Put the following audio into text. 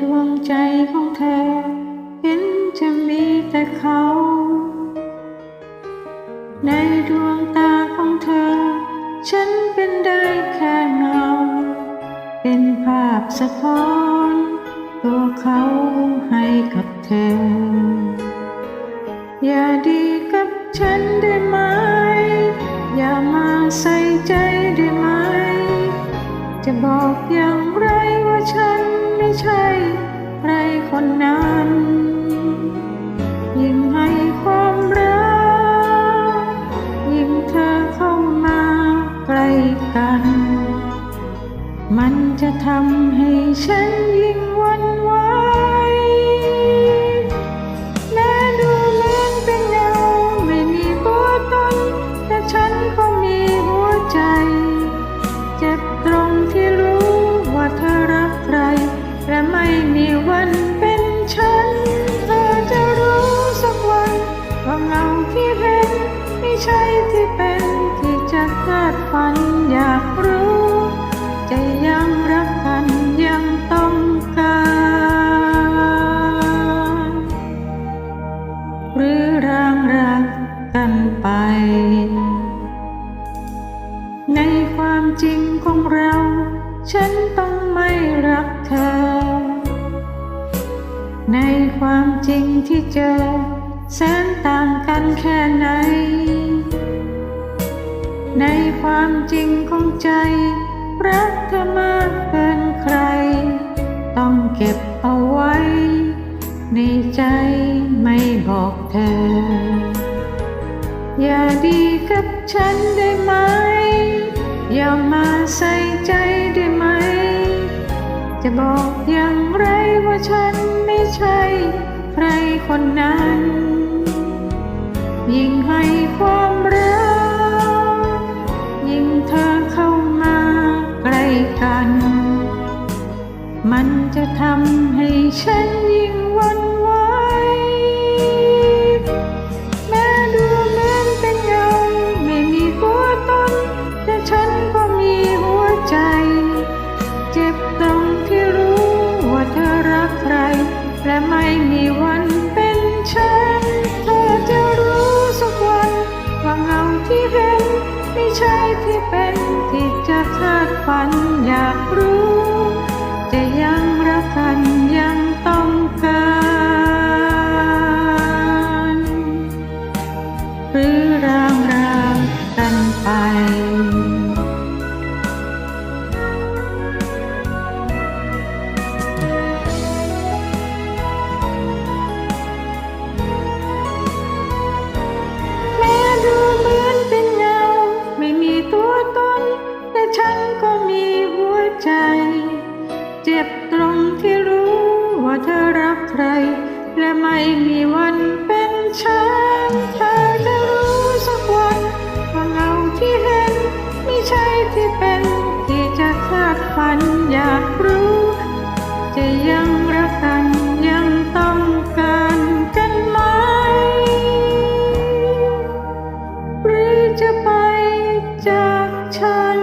ดวงใจของเธอ เห็นจะมีแต่เขา ในดวงตาของเธอ ฉันเป็นได้แค่เงา เป็นภาพสะท้อน ตัวเขาให้กับเธอ อย่าดีกับฉันได้ไหม อย่ามาใส่ใจได้ไหม จะบอกอย่างไร นนั้น ยิ่งให้ความรัก ยิ่งเธอเข้ามาใกล้กัน มันจะทำให้ฉันยิ่งวันไหวแม้ดูเหมือนเป็นเงาไม่มีตัวตนแต่ฉันก็มีหัวใจ ใช่ที่เป็นที่จะคาดฝันอยากรู้ จะยังรักกันยังต้องการหรือร่างรักกันไป ในความจริงของเรา ฉันต้องไม่รักเธอ ในความจริงที่เจอแสนต่างกันแค่ไหน ในความจริงของใจ รักเธอมากเกินใคร ต้องเก็บเอาไว้ ในใจไม่บอกเธอ อย่าดีกับฉันได้ไหม อย่ามาใส่ใจได้ไหม จะบอกอย่างไรว่าฉันไม่ใช่ ใครคนนั้น ยิ่งให้ความ ไม่มีวันเป็นฉัน เธอจะรู้สักวัน ว่าเงาที่เห็นไม่ใช่ที่เป็นที่จะคาดฝันอยากรู้ จะยังรักกัน ไม่มีวันเป็นฉันเธอจะรู้สักวันว่าเงาที่เห็นไม่ใช่ที่เป็น ที่จะคาดฝันอยากรู้ จะยังรักกันยังต้องการกันไหม หรือจะไปจากฉัน